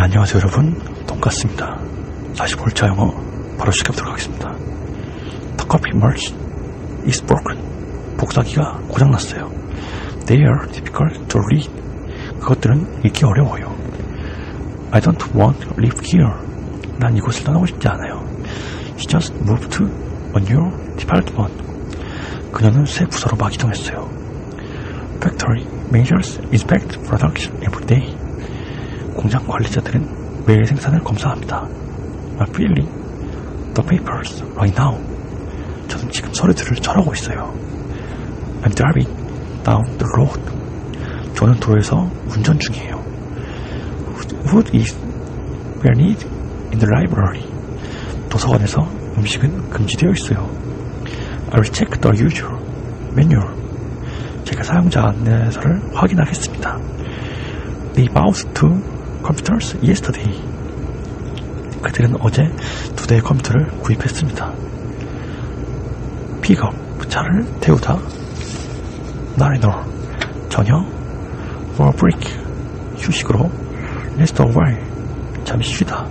네, 안녕하세요 여러분. 돈가스입니다. 45일차 영어 바로 시작해보도록 하겠습니다. The coffee merge is broken. 복사기가 고장났어요. They are difficult to read. 그것들은 읽기 어려워요. I don't want to live here. 난 이곳을 떠나고 싶지 않아요. She just moved to a new department. 그녀는 새 부서로 막 이동했어요. Factory managers inspect production every day. 공장 관리자들은 매일 생산을 검사합니다. I'm filling the papers right now. 저는 지금 서류들을 절하고 있어요. I'm driving down the road. 저는 도로에서 운전 중이에요. Food is banned in the library. 도서관에서 음식은 금지되어 있어요. I will check the usual manual. 제가 사용자 안내서를 확인하겠습니다. They bought two computers yesterday. 그들은 어제 두 대의 컴퓨터를 구입했습니다. 픽업, 차를 태우다. 나리노, 저녁. for break, 휴식으로. rest a while, 잠시 쉬다.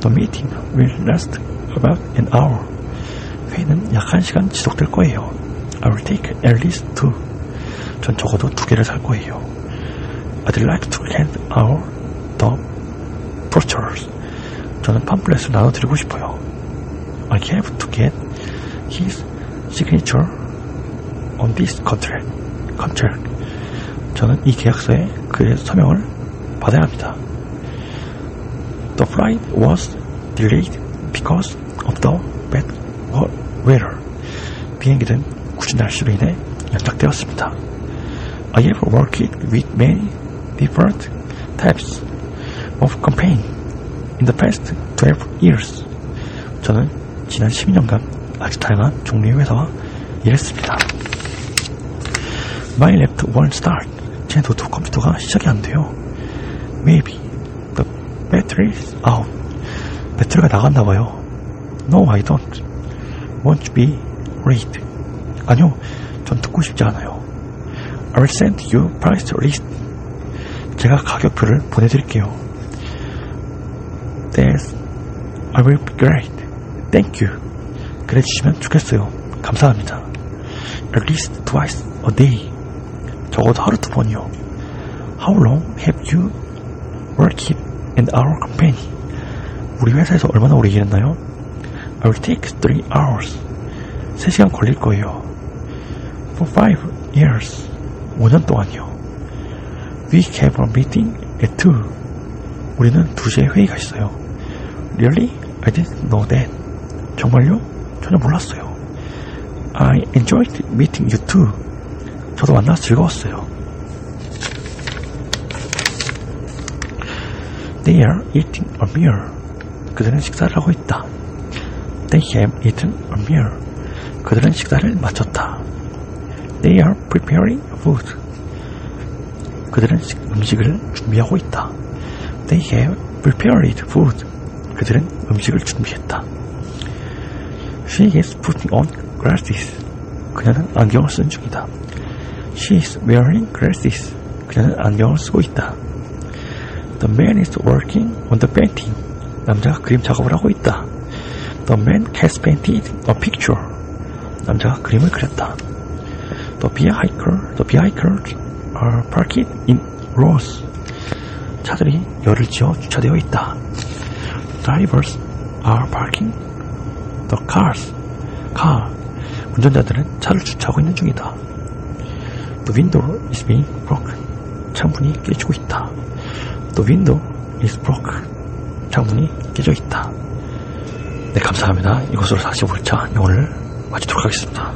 The meeting will last about an hour. 회의는 약한 시간 지속될 거예요. I will take at least two. 전 적어도 두 개를 살 거예요. I'd like to hand out the brochures. 저는 팜플렛을 나눠드리고 싶어요. I have to get his signature on this contract. contract. 저는 이 계약서에 그의 서명을 받아야 합니다. The flight was delayed because of the bad weather. 비행기는 굳은 날씨로 인해 연착되었습니다. I have worked with many different types of campaign in the past 12 years. 저는 지난 12년간 아주 다양한 종류의 회사와 일했습니다. My left won't start. 제 노트 컴퓨터가 시작이 안 돼요. Maybe the battery is out. 배터리가 나갔나 봐요. No, I don't. Want to be read. 아니요, 전 듣고 싶지 않아요. I will send you price list. 제가 가격표를 보내드릴게요. That's, I will be great. Thank you. 그래 주시면 좋겠어요. 감사합니다. At least twice a day. 적어도 하루 두 번이요. How long have you worked in our company? 우리 회사에서 얼마나 오래 일했나요? I will take three hours. 3시간 걸릴 거예요. For five years. 5년 동안이요. We have a meeting at 2. 우리는 2시에 회의가 있어요. Really? I didn't know that. 정말요? 전혀 몰랐어요. I enjoyed meeting you too. 저도 만나서 즐거웠어요. They are eating a meal. 그들은 식사를 하고 있다. They have eaten a meal. 그들은 식사를 마쳤다. They are preparing food. 그들은 식- 음식을 준비하고 있다. They have prepared food. 그들은 음식을 준비했다. She is putting on glasses. 그녀는 안경을 쓴 중이다. She is wearing glasses. 그녀는 안경을 쓰고 있다. The man is working on the painting. 남자가 그림 작업을 하고 있다. The man has painted a picture. 남자가 그림을 그렸다. The vehicle, the vehicles are parked in rows. 차들이 열을 지어 주차되어 있다. Drivers are parking the cars. car. 운전자들은 차를 주차하고 있는 중이다. The window is being broken. 창문이 깨지고 있다. The window is broken. 창문이 깨져 있다. 네, 감사합니다. 이것으로 45일차 영어를 마치도록 하겠습니다.